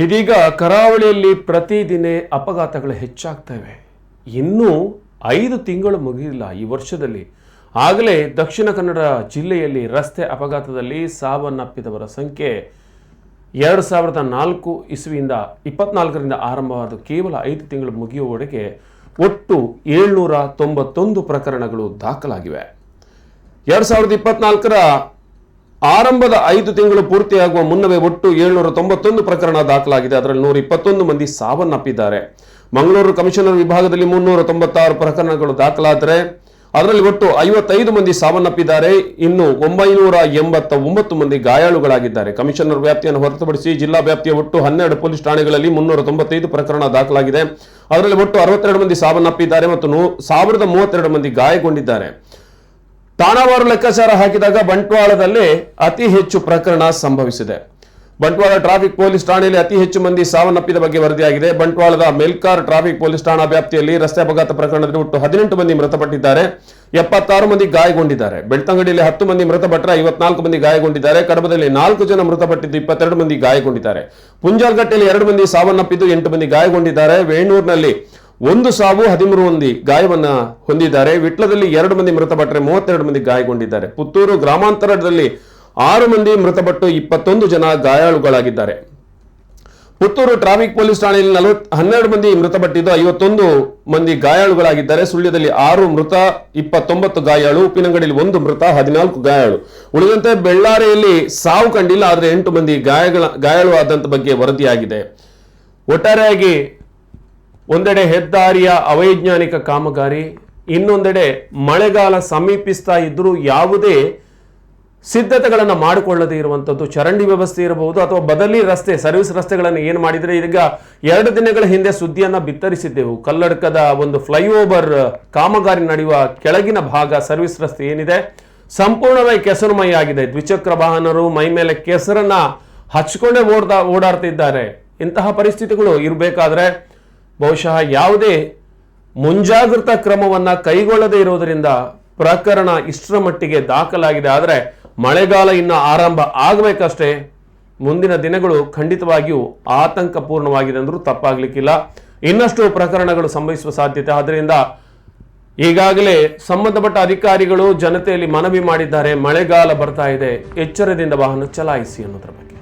ಇದೀಗ ಕರಾವಳಿಯಲ್ಲಿ ಪ್ರತಿದಿನ ಅಪಘಾತಗಳು ಹೆಚ್ಚಾಗ್ತವೆ. ಇನ್ನೂ ಐದು ತಿಂಗಳು ಮುಗಿದಿಲ್ಲ ಈ ವರ್ಷದಲ್ಲಿ. ಆಗಲೇ ದಕ್ಷಿಣ ಕನ್ನಡ ಜಿಲ್ಲೆಯಲ್ಲಿ ರಸ್ತೆ ಅಪಘಾತದಲ್ಲಿ ಸಾವನ್ನಪ್ಪಿದವರ ಸಂಖ್ಯೆ ಎರಡು ಸಾವಿರದ ನಾಲ್ಕು ಇಸ್ವಿಯಿಂದ ಇಪ್ಪತ್ನಾಲ್ಕರಿಂದ ಆರಂಭವಾದ ಕೇವಲ ಐದು ತಿಂಗಳು ಮುಗಿಯುವವರೆಗೆ ಒಟ್ಟು ಏಳ್ನೂರ ತೊಂಬತ್ತೊಂದು ಪ್ರಕರಣಗಳು ದಾಖಲಾಗಿವೆ. ಎರಡು ಸಾವಿರದ ಇಪ್ಪತ್ನಾಲ್ಕರ ಆರಂಭದ ಐದು ತಿಂಗಳು ಪೂರ್ತಿಯಾಗುವ ಮುನ್ನವೇ ಒಟ್ಟು ಏಳ್ನೂರ ತೊಂಬತ್ತೊಂದು ಪ್ರಕರಣ ದಾಖಲಾಗಿದೆ. ಅದರಲ್ಲಿ ನೂರ ಇಪ್ಪತ್ತೊಂದು ಮಂದಿ ಸಾವನ್ನಪ್ಪಿದ್ದಾರೆ. ಮಂಗಳೂರು ಕಮಿಷನರ್ ವಿಭಾಗದಲ್ಲಿ ಮುನ್ನೂರ ತೊಂಬತ್ತಾರು ಪ್ರಕರಣಗಳು ದಾಖಲಾದರೆ ಅದರಲ್ಲಿ ಒಟ್ಟು ಐವತ್ತೈದು ಮಂದಿ ಸಾವನ್ನಪ್ಪಿದ್ದಾರೆ. ಇನ್ನು ಒಂಬೈನೂರ ಎಂಬತ್ತ ಒಂಬತ್ತು ಮಂದಿ ಗಾಯಾಳುಗಳಾಗಿದ್ದಾರೆ. ಕಮಿಷನರ್ ವ್ಯಾಪ್ತಿಯನ್ನು ಹೊರತುಪಡಿಸಿ ಜಿಲ್ಲಾ ವ್ಯಾಪ್ತಿಯ ಒಟ್ಟು ಹನ್ನೆರಡು ಪೊಲೀಸ್ ಠಾಣೆಗಳಲ್ಲಿ ಮುನ್ನೂರ ತೊಂಬತ್ತೈದು ಪ್ರಕರಣ ದಾಖಲಾಗಿದೆ. ಅದರಲ್ಲಿ ಒಟ್ಟು ಅರವತ್ತೆರಡು ಮಂದಿ ಸಾವನ್ನಪ್ಪಿದ್ದಾರೆ ಮತ್ತು ಸಾವಿರದ ಮೂವತ್ತೆರಡು ಮಂದಿ ಗಾಯಗೊಂಡಿದ್ದಾರೆ. ಠಾಣಾವಾರು ಲೆಕ್ಕಾಚಾರ ಹಾಕಿದಾಗ ಬಂಟ್ವಾಳದಲ್ಲಿ ಅತಿ ಹೆಚ್ಚು ಪ್ರಕರಣ ಸಂಭವಿಸಿದೆ. ಬಂಟ್ವಾಳ ಟ್ರಾಫಿಕ್ ಪೊಲೀಸ್ ಠಾಣೆಯಲ್ಲಿ ಅತಿ ಹೆಚ್ಚು ಮಂದಿ ಸಾವನ್ನಪ್ಪಿದ ಬಗ್ಗೆ ವರದಿಯಾಗಿದೆ. ಬಂಟ್ವಾಳದ ಮೆಲ್ಕಾರ್ ಟ್ರಾಫಿಕ್ ಪೊಲೀಸ್ ಠಾಣಾ ವ್ಯಾಪ್ತಿಯಲ್ಲಿ ರಸ್ತೆ ಅಪಘಾತ ಪ್ರಕರಣದಲ್ಲಿ ಒಟ್ಟು ಹದಿನೆಂಟು ಮಂದಿ ಮೃತಪಟ್ಟಿದ್ದಾರೆ. ಎಪ್ಪತ್ತಾರು ಮಂದಿ ಗಾಯಗೊಂಡಿದ್ದಾರೆ. ಬೆಳ್ತಂಗಡಿಯಲ್ಲಿ ಹತ್ತು ಮಂದಿ ಮೃತಪಟ್ಟರೆ ಐವತ್ನಾಲ್ಕು ಮಂದಿ ಗಾಯಗೊಂಡಿದ್ದಾರೆ. ಕಡಬದಲ್ಲಿ ನಾಲ್ಕು ಜನ ಮೃತಪಟ್ಟಿದ್ದು ಇಪ್ಪತ್ತೆರಡು ಮಂದಿ ಗಾಯಗೊಂಡಿದ್ದಾರೆ. ಪುಂಜಾಲ್ಗಟ್ಟೆಯಲ್ಲಿ ಎರಡು ಮಂದಿ ಸಾವನ್ನಪ್ಪಿದ್ದು ಎಂಟು ಮಂದಿ ಗಾಯಗೊಂಡಿದ್ದಾರೆ. ವೇಣೂರಿನಲ್ಲಿ ಒಂದು ಸಾವು ಹದಿಮೂರು ಮಂದಿ ಗಾಯವನ್ನ ಹೊಂದಿದ್ದಾರೆ. ವಿಟ್ಲದಲ್ಲಿ ಎರಡು ಮಂದಿ ಮೃತಪಟ್ಟರೆ ಮೂವತ್ತೆರಡು ಮಂದಿ ಗಾಯಗೊಂಡಿದ್ದಾರೆ. ಪುತ್ತೂರು ಗ್ರಾಮಾಂತರದಲ್ಲಿ ಆರು ಮಂದಿ ಮೃತಪಟ್ಟು ಇಪ್ಪತ್ತೊಂದು ಜನ ಗಾಯಾಳುಗಳಾಗಿದ್ದಾರೆ. ಪುತ್ತೂರು ಟ್ರಾಫಿಕ್ ಪೊಲೀಸ್ ಠಾಣೆಯಲ್ಲಿ ನಲವತ್ ಹನ್ನೆರಡು ಮಂದಿ ಮೃತಪಟ್ಟಿದ್ದು ಐವತ್ತೊಂದು ಮಂದಿ ಗಾಯಾಳುಗಳಾಗಿದ್ದಾರೆ. ಸುಳ್ಯದಲ್ಲಿ ಆರು ಮೃತ, ಇಪ್ಪತ್ತೊಂಬತ್ತು ಗಾಯಾಳು, ಉಪ್ಪಿನಂಗಡಿಯಲ್ಲಿ ಒಂದು ಮೃತ, ಹದಿನಾಲ್ಕು ಗಾಯಾಳು. ಉಳಿದಂತೆ ಬೆಳ್ಳಾರಿಯಲ್ಲಿ ಸಾವು ಕಂಡಿಲ್ಲ, ಆದರೆ ಎಂಟು ಮಂದಿ ಗಾಯಗಳ ಗಾಯಾಳು ಆದಂತ ಬಗ್ಗೆ ವರದಿಯಾಗಿದೆ. ಒಟ್ಟಾರೆಯಾಗಿ ಒಂದೆಡೆ ಹೆದ್ದಾರಿಯ ಅವೈಜ್ಞಾನಿಕ ಕಾಮಗಾರಿ, ಇನ್ನೊಂದೆಡೆ ಮಳೆಗಾಲ ಸಮೀಪಿಸ್ತಾ ಇದ್ದರೂ ಯಾವುದೇ ಸಿದ್ಧತೆಗಳನ್ನು ಮಾಡಿಕೊಳ್ಳದೇ ಇರುವಂಥದ್ದು ಚರಂಡಿ ವ್ಯವಸ್ಥೆ ಇರಬಹುದು ಅಥವಾ ಬದಲಿ ರಸ್ತೆ, ಸರ್ವಿಸ್ ರಸ್ತೆಗಳನ್ನು ಏನು ಮಾಡಿದರೆ ಈಗ ಎರಡು ದಿನಗಳ ಹಿಂದೆ ಸುದ್ದಿಯನ್ನು ಬಿತ್ತರಿಸಿದ್ದೆವು. ಕಲ್ಲಡ್ಕದ ಒಂದು ಫ್ಲೈಓವರ್ ಕಾಮಗಾರಿ ನಡೆಯುವ ಕೆಳಗಿನ ಭಾಗ ಸರ್ವಿಸ್ ರಸ್ತೆ ಏನಿದೆ? ಸಂಪೂರ್ಣವಾಗಿ ಕೆಸರುಮಯ ಆಗಿದೆ. ದ್ವಿಚಕ್ರ ವಾಹನರು ಮೈ ಮೇಲೆ ಕೆಸರನ್ನ ಹಚ್ಕೊಂಡೇ ಓಡ್ತಾ ಓಡಾಡ್ತಿದ್ದಾರೆ. ಇಂತಹ ಪರಿಸ್ಥಿತಿಗಳು ಇರಬೇಕಾದ್ರೆ ಬಹುಶಃ ಯಾವುದೇ ಮುಂಜಾಗ್ರತಾ ಕ್ರಮವನ್ನ ಕೈಗೊಳ್ಳದೇ ಇರುವುದರಿಂದ ಪ್ರಕರಣ ಇಷ್ಟರ ಮಟ್ಟಿಗೆ ದಾಖಲಾಗಿದೆ. ಆದರೆ ಮಳೆಗಾಲ ಇನ್ನು ಆರಂಭ ಆಗಬೇಕಷ್ಟೇ. ಮುಂದಿನ ದಿನಗಳು ಖಂಡಿತವಾಗಿಯೂ ಆತಂಕಪೂರ್ಣವಾಗಿದೆ ಅಂದರೂ ತಪ್ಪಾಗಲಿಕ್ಕಿಲ್ಲ. ಇನ್ನಷ್ಟು ಪ್ರಕರಣಗಳು ಸಂಭವಿಸುವ ಸಾಧ್ಯತೆ. ಆದ್ದರಿಂದ ಈಗಾಗಲೇ ಸಂಬಂಧಪಟ್ಟ ಅಧಿಕಾರಿಗಳು ಜನತೆಯಲ್ಲಿ ಮನವಿ ಮಾಡಿದ್ದಾರೆ. ಮಳೆಗಾಲ ಬರ್ತಾ ಇದೆ. ಎಚ್ಚರದಿಂದ ವಾಹನ ಚಲಾಯಿಸಿ ಅನ್ನೋದ್ರ ಬಗ್ಗೆ.